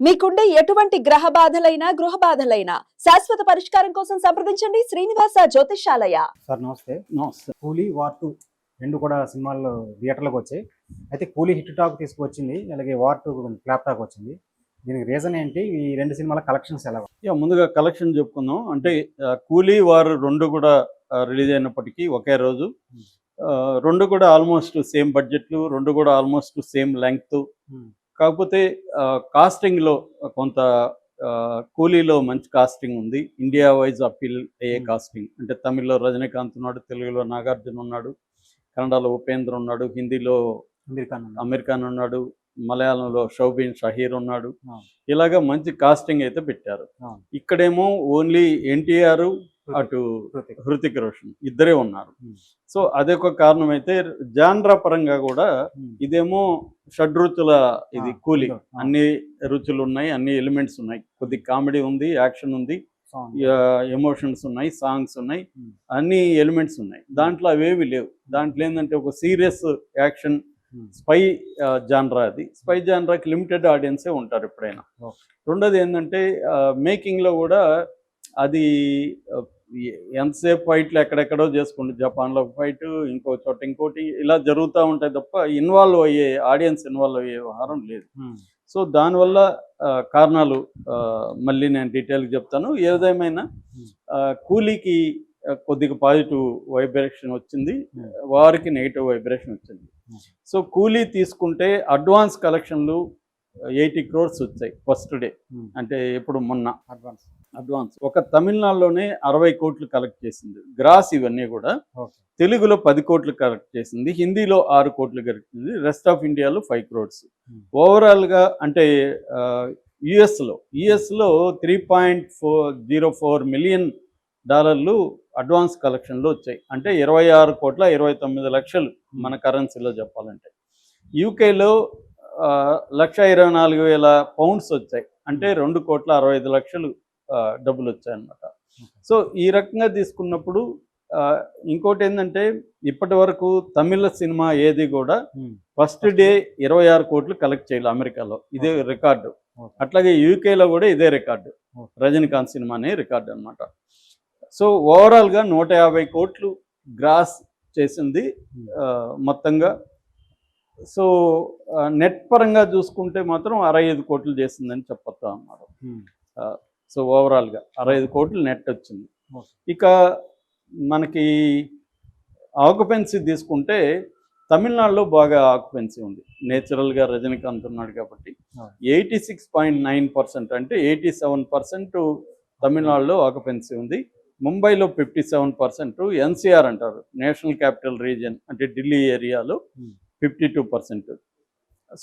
మీకుండే ఎటువంటి గ్రహ బాధలైనా గృహ బాధలైనా శాశ్వత పరిష్కారం కోసం సంప్రదించండి శ్రీనివాస జ్యోతిషాలయ సార్ నమస్తే. నమస్తే. కూలీ వార్ టూ రెండు కూడా సినిమాల్లో థియేటర్లకు వచ్చాయి. అయితే కూలీ హిట్ టాక్ తీసుకొచ్చింది అలాగే వార్ టూ ఫ్లాప్ టాక్ వచ్చింది. దీనికి రీజన్ ఏంటి? ఈ రెండు సినిమాల కలెక్షన్స్ ఎలా యా ముందుగా కలెక్షన్ చెప్పుకుందాం. అంటే ఆ, కూలీ వారు రెండు కూడా రిలీజ్ అయినప్పటికీ ఒకే రోజు. ఆ, రెండు కూడా ఆల్మోస్ట్ సేమ్ బడ్జెట్లు రెండు కూడా ఆల్మోస్ట్ సేమ్ లెంగ్త్. కాకపోతే ఆ, casting లో కొంత కూలీలో మంచి కాస్టింగ్ ఉంది ఇండియా వైజ్ అప్పీల్ అయ్యే. కాస్టింగ్ అంటే తమిళ్ళో రజనీకాంత్ ఉన్నాడు తెలుగులో నాగార్జున ఉన్నాడు కన్నడలో ఉపేంద్ర ఉన్నాడు హిందీలో? అమీర్ ఖాన్ ఉన్నాడు మలయాళంలో షౌబీన్ షహీర్ ఉన్నాడు. ఇలాగ మంచి కాస్టింగ్ అయితే పెట్టారు. ఇక్కడేమో ఓన్లీ ఎన్టీఆర్ అటు హృతిక్. రోషన్ ఇద్దరే ఉన్నారు. సో అదొక కారణం అయితే జాన్రా పరంగా కూడా. ఇదేమో షడ్రుచుల ఇది కూలి. అన్ని రుచులు ఉన్నాయి అన్ని ఎలిమెంట్స్ ఉన్నాయి కొద్ది కామెడీ ఉంది యాక్షన్ ఉంది. ఎమోషన్స్ ఉన్నాయి సాంగ్స్ ఉన్నాయి. అన్ని ఎలిమెంట్స్ ఉన్నాయి దాంట్లో అవేవి లేవు దాంట్లో ఏంటంటే ఒక సీరియస్ యాక్షన్. స్పై జాన్రా అది స్పై జాన్రాకి లిమిటెడ్ ఆడియన్సే ఉంటారు ఎప్పుడైనా. రెండోది ఏంటంటే మేకింగ్లో కూడా అది ఎంతసేపు ఫైట్లు ఎక్కడెక్కడో చేసుకుంటే జపాన్లో ఫైట్ ఇంకో చోట ఇంకోటి ఇలా జరుగుతూ ఉంటాయి తప్ప ఇన్వాల్వ్ అయ్యే ఆడియన్స్ ఇన్వాల్వ్ అయ్యే వ్యవహారం లేదు. సో దానివల్ల కారణాలు మళ్ళీ నేను డీటెయిల్గా చెప్తాను ఏదేమైనా కూలీకి కొద్దిగా పాజిటివ్ వైబ్రేషన్ వచ్చింది. వారికి నెగిటివ్ వైబ్రేషన్ వచ్చింది. సో కూలీ తీసుకుంటే అడ్వాన్స్ కలెక్షన్లు ఎయిటీ క్రోర్స్ వచ్చాయి ఫస్ట్ డే. Hmm. అంటే ఇప్పుడు మొన్న. అడ్వాన్స్ అడ్వాన్స్ ఒక తమిళనాడులోనే అరవై కోట్లు కలెక్ట్ చేసింది. గ్రాస్ ఇవన్నీ కూడా తెలుగులో పది కోట్లు కలెక్ట్ చేసింది. హిందీలో ఆరు కోట్లు కలెక్ట్ రెస్ట్ ఆఫ్ ఇండియాలో ఫైవ్ క్రోడ్స్ Hmm. ఓవరాల్గా అంటే యుఎస్లో యుఎస్లో three point four zero four million డాలర్లు అడ్వాన్స్ కలెక్షన్లో వచ్చాయి. అంటే ఇరవై ఆరు కోట్ల ఇరవై తొమ్మిది లక్షలు మన కరెన్సీలో చెప్పాలంటే. యూకేలో లక్ష ఇరవై నాలుగు వేల పౌండ్స్ వచ్చాయి. అంటే రెండు కోట్ల అరవై ఐదు లక్షలు డబ్బులు వచ్చాయన్నమాట. సో ఈ రకంగా తీసుకున్నప్పుడు ఇంకోటి ఏంటంటే ఇప్పటి వరకు తమిళ సినిమా ఏది కూడా Hmm. ఫస్ట్ డే ఇరవై ఆరు కోట్లు కలెక్ట్ చేయాలి అమెరికాలో. ఇదే రికార్డు. అట్లాగే యూకేలో కూడా ఇదే రికార్డు. రజనీకాంత్ సినిమానే రికార్డు అనమాట సో ఓవరాల్గా నూట యాభై కోట్లు గ్రాస్ చేసింది Hmm. మొత్తంగా సో నెట్ పరంగా చూసుకుంటే మాత్రం అరవై ఐదు కోట్లు చేసిందని చెప్పొచ్చు అన్నమాట Hmm. సో ఓవరాల్గా అరవై ఐదు కోట్లు నెట్ వచ్చింది. ఇక మనకి ఆక్యుపెన్సీ తీసుకుంటే తమిళనాడులో బాగా ఆక్యుపెన్సీ ఉంది నేచురల్గా రజనీకాంత్ ఉన్నాడు కాబట్టి. Eighty six point nine percent అంటే ఎయిటీ సెవెన్ పర్సెంట్ తమిళనాడులో ఆక్యుపెన్సీ ఉంది ముంబైలో ఫిఫ్టీ సెవెన్ పర్సెంట్ ఎన్సీఆర్ అంటారు నేషనల్ క్యాపిటల్ రీజియన్ అంటే ఢిల్లీ ఏరియాలో. Fifty two percent.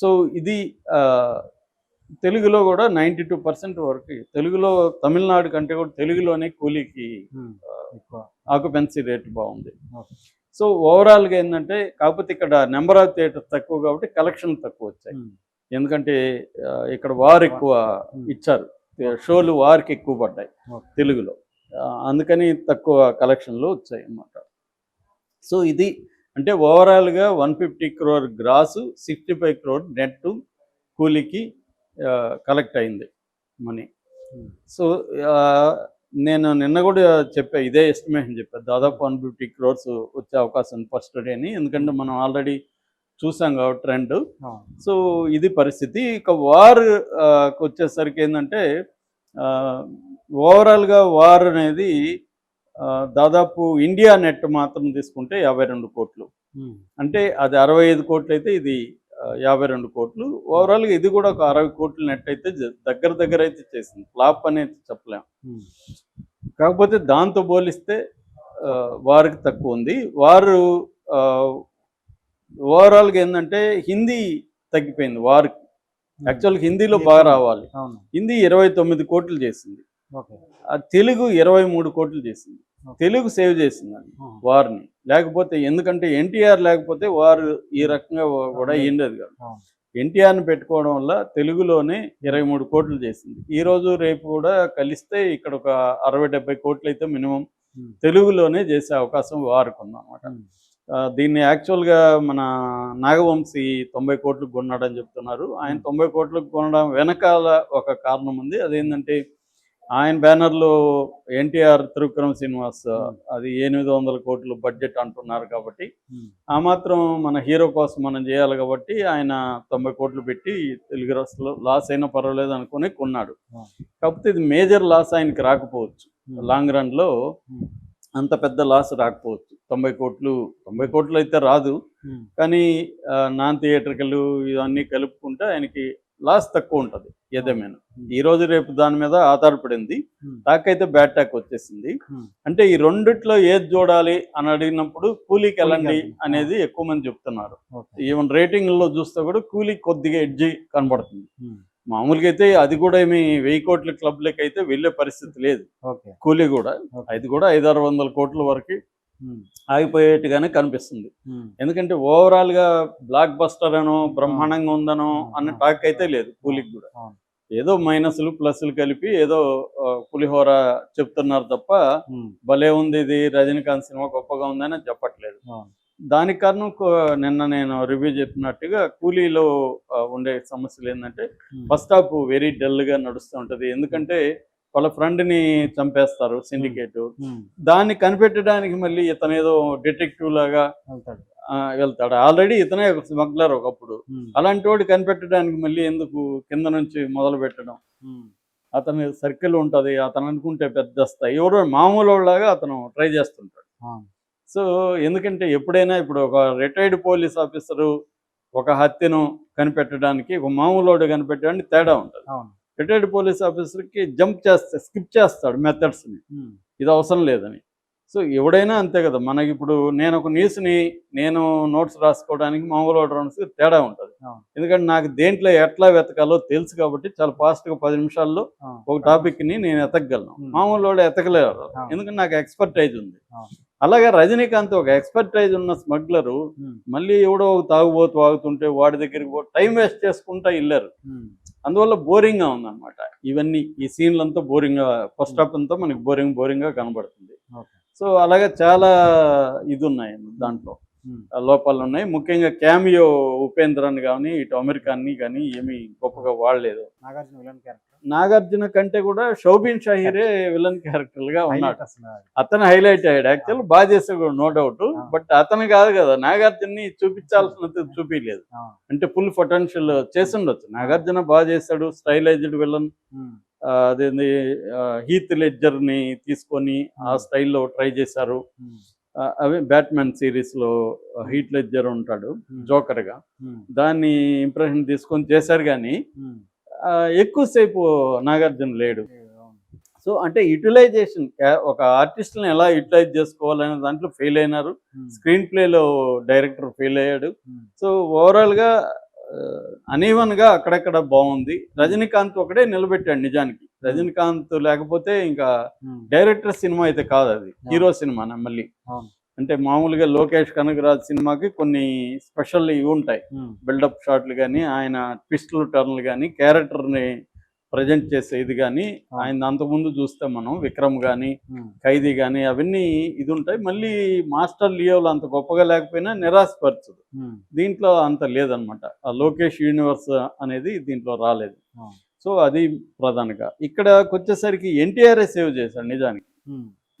సో ఇది తెలుగులో కూడా నైంటీ టూ పర్సెంట్ వరకు తెలుగులో తమిళనాడు కంటే కూడా తెలుగులోనే కూలీకి ఆక్యుపెన్సీ రేట్ బాగుంది. సో ఓవరాల్గా ఏంటంటే కాకపోతే ఇక్కడ నెంబర్ ఆఫ్ థియేటర్స్ తక్కువ కాబట్టి కలెక్షన్ తక్కువ వచ్చాయి. ఎందుకంటే ఇక్కడ వార్ ఎక్కువ. ఇచ్చారు. షోలు వార్కి ఎక్కువ పడ్డాయి. తెలుగులో. అందుకని తక్కువ కలెక్షన్లు వచ్చాయి అన్నమాట సో ఇది అంటే ఓవరాల్గా one fifty crore gross sixty five crore net కూలీకి collect అయింది మనీ Hmm. సో ఆ, నేను నిన్న కూడా చెప్పా ఇదే ఎస్టిమేషన్ చెప్పా దాదాపు వన్ ఫిఫ్టీ క్రోర్స్ వచ్చే అవకాశం ఫస్ట్ డే అని ఎందుకంటే మనం ఆల్రెడీ చూసాం కాబట్టి ట్రెండ్. సో ఇది పరిస్థితి. ఇక వార్ వచ్చేసరికి ఏంటంటే ఓవరాల్గా వార్ అనేది దాదాపు ఇండియా నెట్ మాత్రం తీసుకుంటే యాభై రెండు కోట్లు. అంటే అది అరవై ఐదు కోట్లు అయితే ఇది యాభై రెండు కోట్లు. ఓవరాల్గా ఇది కూడా ఒక అరవై కోట్లు నెట్ అయితే దగ్గర దగ్గర అయితే చేసింది. ఫ్లాప్ అనేది చెప్పలేం. Hmm. కాకపోతే దాంతో పోలిస్తే వారికి తక్కువ ఉంది. వారు ఓవరాల్గా ఏంటంటే హిందీ తగ్గిపోయింది వారికి. యాక్చువల్గా హిందీలో బాగా రావాలి. హిందీ ఇరవై తొమ్మిది కోట్లు చేసింది. తెలుగు ఇరవై మూడు కోట్లు చేసింది. తెలుగు సేవ్ చేసిందండి. వారిని. లేకపోతే ఎందుకంటే ఎన్టీఆర్ లేకపోతే వారు ఈ రకంగా కూడా అయ్యిండేది కాదు. ఎన్టీఆర్ని పెట్టుకోవడం వల్ల తెలుగులోనే ఇరవై మూడు కోట్లు చేసింది. ఈ రోజు రేపు కూడా కలిస్తే ఇక్కడ ఒక అరవై డెబ్బై కోట్లు అయితే మినిమం. తెలుగులోనే చేసే అవకాశం వారికి ఉందన్నమాట. ఆ, దీన్ని యాక్చువల్గా మన నాగవంశీ తొంభై కోట్లకు కొన్నాడని చెప్తున్నారు. ఆయన తొంభై కోట్లకు కొనడం వెనకాల ఒక కారణం ఉంది. అదేంటంటే ఆయన బ్యానర్లో ఎన్టీఆర్ త్రివిక్రమ్ శ్రీనివాస్ అది ఎనిమిది వందల కోట్లు బడ్జెట్ అంటున్నారు కాబట్టి ఆ మాత్రం మన హీరో కోసం మనం చేయాలి కాబట్టి ఆయన తొంభై కోట్లు పెట్టి తెలుగు రాష్ట్రంలో లాస్ అయినా పర్వాలేదు అనుకుని కొన్నాడు. కాకపోతే ఇది మేజర్ లాస్ ఆయనకి రాకపోవచ్చు. లాంగ్ రన్లో అంత పెద్ద లాస్ రాకపోవచ్చు. తొంభై కోట్లు తొంభై కోట్లు అయితే రాదు. కానీ నాన్ థియేటర్కలు ఇవన్నీ కలుపుకుంటే ఆయనకి లాస్ తక్కువ ఉంటుంది ఏదేమైనా. ఈ రోజు రేపు దాని మీద ఆధారపడింది టాక్ అయితే బ్యాడ్ టాక్ వచ్చేసింది. అంటే ఈ రెండిట్లో ఏది చూడాలి అని అడిగినప్పుడు కూలీకి వెళ్ళండి. అనేది ఎక్కువ మంది చెప్తున్నారు. ఈవెన్ రేటింగ్లో చూస్తే కూడా కూలీ కొద్దిగా ఎడ్జి కనబడుతుంది. మామూలుగా అయితే అది కూడా ఏమి వెయ్యి కోట్ల క్లబ్లకి అయితే వెళ్ళే పరిస్థితి లేదు. కూలీ కూడా. అది కూడా ఐదారు వందల కోట్ల వరకు ఆగిపోయేట్టుగానే కనిపిస్తుంది. ఎందుకంటే ఓవరాల్గా బ్లాక్ బస్టర్ అనో బ్రహ్మాండంగా ఉందనో అన్న. టాక్ అయితే లేదు కూలీకి కూడా. ఏదో మైనస్లు ప్లస్లు కలిపి ఏదో పులిహోర చెప్తున్నారు తప్ప భలే ఉంది ఇది రజనీకాంత్ సినిమా గొప్పగా ఉందని చెప్పట్లేదు. దానికి కారణం నిన్న నేను రివ్యూ చెప్పినట్టుగా కూలీలో ఉండే సమస్యలు ఏంటంటే ఫస్ట్ హాఫ్ వెరీ డల్గా నడుస్తూ ఉంటుంది. ఎందుకంటే వాళ్ళ ఫ్రెండ్ని చంపేస్తారు సిండికేట్ దాన్ని కనిపెట్టడానికి మళ్ళీ ఇతను ఏదో డిటెక్టివ్ లాగా వెళ్తాడు. ఆల్రెడీ ఇతనే ఒక స్మగ్లర్ ఒకప్పుడు. అలాంటి వాడు కనిపెట్టడానికి మళ్ళీ ఎందుకు కింద నుంచి మొదలు పెట్టడం? అతని సర్కిల్ ఉంటుంది అతను అనుకుంటే పెద్ద స్థాయి. ఎవరో మామూలు వాళ్ళలాగా అతను ట్రై చేస్తుంటాడు. సో ఎందుకంటే ఎప్పుడైనా ఇప్పుడు ఒక రిటైర్డ్ పోలీస్ ఆఫీసరు ఒక హత్యను కనిపెట్టడానికి ఒక మామూలు కనిపెట్టడానికి తేడా ఉంటుంది. అవును. రిటైర్డ్ పోలీస్ ఆఫీసర్కి జంప్ చేస్తే స్కిప్ చేస్తాడు మెథడ్స్ని. ఇది అవసరం లేదని. సో ఎవడైనా అంతే కదా మనకి ఇప్పుడు నేను ఒక న్యూస్ని నేను నోట్స్ రాసుకోవడానికి మామూలు ఆర్డర్స్ తేడా ఉంటుంది. ఎందుకంటే నాకు దేంట్లో ఎట్లా వెతకాలో తెలుసు కాబట్టి చాలా ఫాస్ట్గా పది నిమిషాల్లో. ఒక టాపిక్ని నేను ఎతకగలను. మామూలు వాడు ఎతకలేరు. ఎందుకంటే నాకు ఎక్స్పర్టైజ్ ఉంది. అలాగే రజనీకాంత్ ఒక ఎక్స్పర్టైజ్ ఉన్న స్మగ్లరు మళ్ళీ ఎవడో ఒక తాగుబోతు వాగుతుంటే వాడి దగ్గరికి టైం వేస్ట్ చేసుకుంటా వెళ్ళారు అందువల్ల బోరింగ్గా ఉందన్నమాట. ఇవన్నీ ఈ సీన్లంతా బోరింగ్గా ఫస్ట్ హాఫ్ అంతా మనకి బోరింగ్ బోరింగ్గా కనబడుతుంది. సో అలాగే చాలా ఇది ఉన్నాయి దాంట్లో. లోపాలు ఉన్నాయి ముఖ్యంగా క్యామియో ఉపేంద్రన్ కానీ ఇటు అమెరికాని కానీ ఏమీ గొప్పగా వాడలేదు. Nagarjuna villain character? నాగార్జున కంటే కూడా షోబిన్ షాహిరే విలన్ క్యారెక్టర్గా ఉన్నాడు. హైలైట్ అసలు అతను హైలైట్ అయ్యాడు. యాక్చువల్ బాగా చేసాడు నో డౌట్. బట్ అతను కాదు కదా నాగార్జున్ని చూపించాల్సినంత చూపించలేదు. అంటే ఫుల్ పొటెన్షియల్ చేసిండొచ్చు నాగార్జున బాగా చేశాడు స్టైలైజ్డ్ విలన్. అదేంది హీత్ లెడ్జర్ని తీసుకొని ఆ. స్టైల్లో ట్రై చేశారు. అవి బ్యాట్మెన్ సిరీస్లో హీట్ లెడ్జర్ ఉంటాడు ఉమ్, జోకర్గా ఉమ్, దాన్ని ఇంప్రెషన్ తీసుకొని చేశారు కానీ ఆ, ఎక్కువసేపు నాగార్జున లేడు. సో అంటే యూటిలైజేషన్ ఒక ఆర్టిస్ట్ని ఎలా యూటిలైజ్ చేసుకోవాలనే దాంట్లో ఫెయిల్ అయినారు. స్క్రీన్ ప్లేలో డైరెక్టర్ ఫెయిల్ అయ్యాడు. సో ఓవరాల్గా అనీవన్గా అక్కడక్కడ బాగుంది. రజనీకాంత్ ఒకటే నిలబెట్టాడు నిజానికి. రజనీకాంత్ లేకపోతే ఇంకా ఉమ్, డైరెక్టర్ సినిమా అయితే కాదు అది. హీరో సినిమా మళ్ళీ. అవును. అంటే మామూలుగా లోకేష్ కనగరాజ్ సినిమాకి కొన్ని స్పెషల్ ఇవి ఉంటాయి. బిల్డప్ షాట్లు కానీ ఆయన ట్విస్టులు టర్న్లు కానీ క్యారెక్టర్ని ప్రజెంట్ చేసే ఇది కానీ ఆయన అంతకుముందు చూస్తే మనం విక్రమ్ కానీ ఖైదీ కానీ అవన్నీ ఇది ఉంటాయి. మళ్ళీ మాస్టర్ లియోలు అంత గొప్పగా లేకపోయినా నిరాశపరచదు. దీంట్లో అంత లేదనమాట ఆ లోకేష్ యూనివర్స్ అనేది దీంట్లో రాలేదు. సో అది ప్రధానంగా. ఇక్కడ వచ్చేసరికి ఎన్టీఆర్ఏ సేవ్ చేశాడు నిజానికి.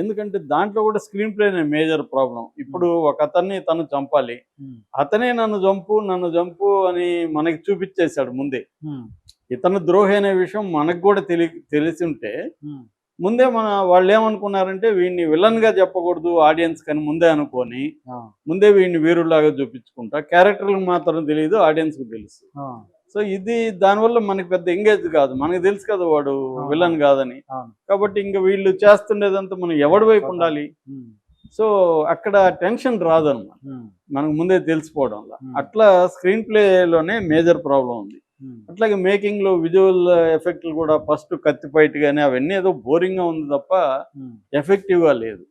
ఎందుకంటే దాంట్లో కూడా స్క్రీన్ ప్లే మేజర్ ప్రాబ్లం. ఇప్పుడు ఒక అతన్ని తను చంపాలి. అతనే నన్ను చంపు నన్ను చంపు అని మనకి చూపించేశాడు ముందే. ఇతను ద్రోహి అనే విషయం మనకు కూడా తెలి తెలిసి ఉంటే ముందే మన వాళ్ళు ఏమనుకున్నారంటే వీడిని విలన్గా చెప్పకూడదు ఆడియన్స్ కానీ ముందే అనుకొని ముందే వీడిని వీరులాగా చూపించుకుంటా. క్యారెక్టర్లకు మాత్రం తెలియదు ఆడియన్స్కు తెలుసు సో ఇది దానివల్ల మనకి పెద్ద ఎంగేజ్ కాదు. మనకు తెలుసు కదా వాడు. విలన్ కాదని. కాబట్టి ఇంకా వీళ్ళు చేస్తుండేదంతా మనం ఎవడి వైపు ఉండాలి? సో అక్కడ టెన్షన్ రాదు అనమాట ఉమ్, మనకు ముందే తెలిసిపోవడం. అట్లా స్క్రీన్ ప్లేలోనే మేజర్ ప్రాబ్లం ఉంది. అట్లాగే మేకింగ్లో విజువల్ ఎఫెక్ట్లు కూడా ఫస్ట్ కత్తి ఫైట్ కానీ అవన్నీ ఏదో బోరింగ్గా ఉంది తప్ప ఎఫెక్టివ్గా లేదు.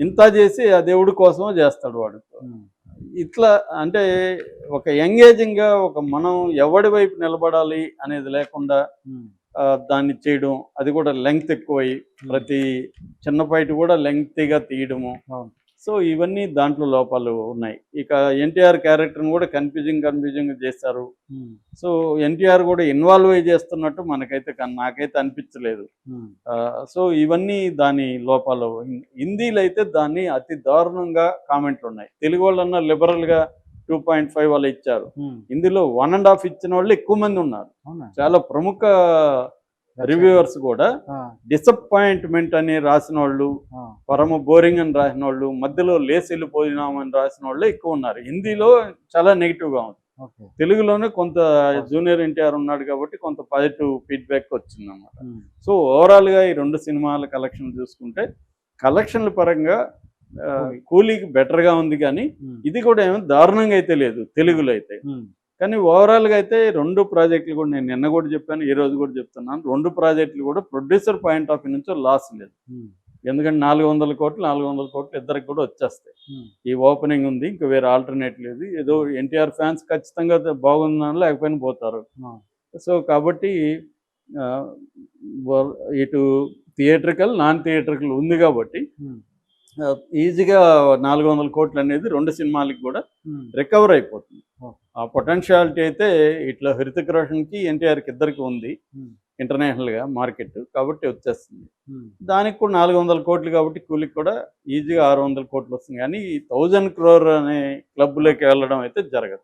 ఇంత చేసి ఆ దేవుడి కోసమే చేస్తాడు వాడు. ఇట్లా అంటే ఒక ఎంగేజింగ్గా ఒక మనం ఎవడి వైపు నిలబడాలి అనేది లేకుండా దాన్ని చేయడం అది కూడా లెంగ్త్ ఎక్కువై ప్రతి చిన్న ఫైట్ కూడా లెంగ్తీగా తీయడము. సో ఇవన్నీ దాంట్లో లోపాలు ఉన్నాయి. ఇక ఎన్టీఆర్ క్యారెక్టర్ని కూడా కన్ఫ్యూజింగ్ కన్ఫ్యూజింగ్ చేస్తారు. ఉమ్, సో ఎన్టీఆర్ కూడా ఇన్వాల్వ్ అయ్యి చేస్తున్నట్టు మనకైతే నాకైతే అనిపించలేదు. ఆ, సో ఇవన్నీ దాని లోపాలు. హిందీలో అయితే దాన్ని అతి దారుణంగా కామెంట్లు ఉన్నాయి. తెలుగు వాళ్ళన్నా లిబరల్గా టూ పాయింట్ ఫైవ్ వాళ్ళు ఇచ్చారు. ఉమ్. హిందీలో వన్ అండ్ హాఫ్ ఇచ్చిన వాళ్ళు ఎక్కువ మంది ఉన్నారు. చాలా ప్రముఖ రివ్యూవర్స్ కూడా డిసప్పాయింట్మెంట్ అని రాసిన వాళ్ళు పరమ బోరింగ్ అని రాసిన వాళ్ళు మధ్యలో లేసి వెళ్ళిపోయినామని రాసిన వాళ్ళు ఎక్కువ ఉన్నారు. హిందీలో చాలా నెగిటివ్గా ఉంది. తెలుగులోనే కొంత జూనియర్ ఎన్టీఆర్ ఉన్నాడు కాబట్టి కొంత పాజిటివ్ ఫీడ్బ్యాక్ వచ్చింది అన్నమాట ఉమ్, సో ఓవరాల్గా ఈ రెండు సినిమాల కలెక్షన్ చూసుకుంటే కలెక్షన్ల పరంగా కూలీకి బెటర్గా ఉంది కానీ ఉమ్, ఇది కూడా ఏమో దారుణంగా అయితే లేదు తెలుగులో అయితే. ఉమ్, కానీ ఓవరాల్గా అయితే రెండు ప్రాజెక్టులు కూడా నేను నిన్న కూడా చెప్పాను ఈ రోజు కూడా చెప్తున్నాను. రెండు ప్రాజెక్టులు కూడా ప్రొడ్యూసర్ పాయింట్ ఆఫ్ వ్యూ నుంచి లాస్ లేదు. ఉమ్, ఎందుకంటే నాలుగు వందల కోట్లు నాలుగు వందల కోట్లు ఇద్దరికి కూడా వచ్చేస్తాయి. ఉమ్. ఈ ఓపెనింగ్ ఉంది ఇంకా వేరే ఆల్టర్నేట్ లేదు. ఏదో ఎన్టీఆర్ ఫ్యాన్స్ ఖచ్చితంగా బాగుందని లేకపోయినా పోతారు. ఆ. సో కాబట్టి ఇటు థియేట్రికల్ నాన్ థియేట్రికల్ ఉంది కాబట్టి ఈజీగా నాలుగు వందల కోట్లు అనేది రెండు సినిమాలకి కూడా రికవర్ అయిపోతుంది. ఆ పొటెన్షియాలిటీ అయితే ఇట్లా హృతిక్ రోషన్కి ఎన్టీఆర్కి ఇద్దరికి ఉంది. ఇంటర్నేషనల్గా మార్కెట్ కాబట్టి వచ్చేస్తుంది. దానికి కూడా నాలుగు వందల కోట్లు కాబట్టి కూలికి కూడా ఈజీగా ఆరు వందల కోట్లు వస్తుంది. కానీ ఈ థౌజండ్ క్రోర్ అనే క్లబ్లోకి వెళ్ళడం అయితే జరగదు.